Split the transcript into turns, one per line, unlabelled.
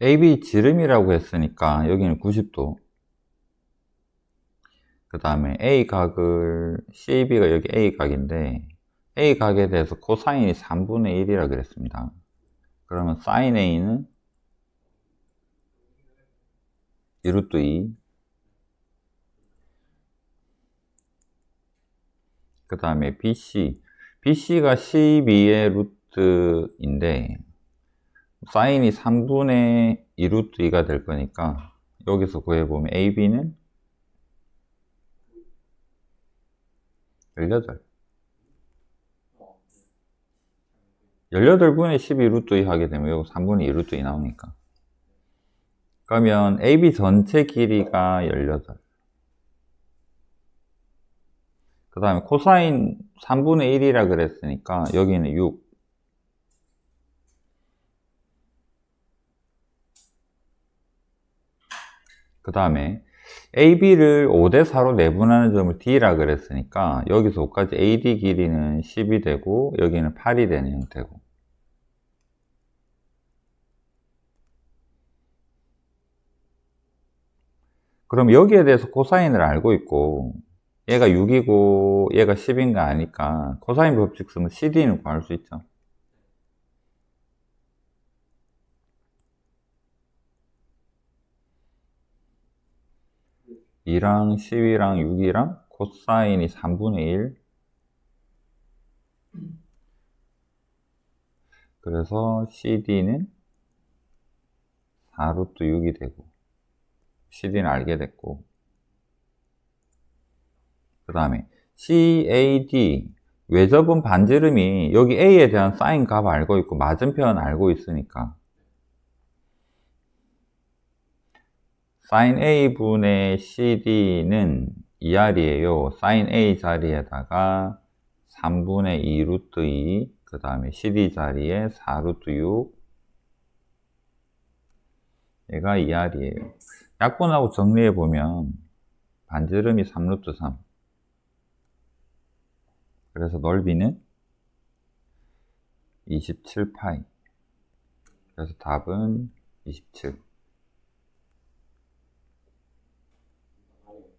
AB 지름이라고 했으니까 여기는 90도. 그 다음에 A 각을, CAB가 여기 A 각인데, A 각에 대해서 코사인이 3분의 1이라 그랬습니다. 그러면 사인 A는 2루트 2. 그 다음에 BC. BC가 12의 루트인데, 사인이 3분의 2루트 2가 될 거니까, 여기서 구해보면 AB는 18. 18분의 12 루트 2 하게 되면 여기 3분의 2 루트 2 나오니까. 그러면 AB 전체 길이가 18. 그 다음에 코사인 3분의 1이라 그랬으니까 여기는 6. 그 다음에 AB를 5대 4로 내분하는 점을 D라 그랬으니까 여기서 5까지 AD 길이는 10이 되고 여기는 8이 되는 형태고 그럼 여기에 대해서 코사인을 알고 있고 얘가 6이고 얘가 10인가 아니까 코사인 법칙 쓰면 CD는 구할 수 있죠. 이랑 10이랑 6이랑 코사인이 3분의 1 그래서 CD는 4루트 6이 되고 CD는 알게 됐고. 그 다음에 CAD 외접은 반지름이 여기 A에 대한 사인 값 알고 있고 맞은편 알고 있으니까 sin A분의 CD는 2R이에요. sin A 자리에다가 3분의 2 루트 2, 그 다음에 CD 자리에 4 루트 6, 얘가 2R이에요. 약분하고 정리해보면 반지름이 3 루트 3. 그래서 넓이는 27파이. 그래서 답은 27. role.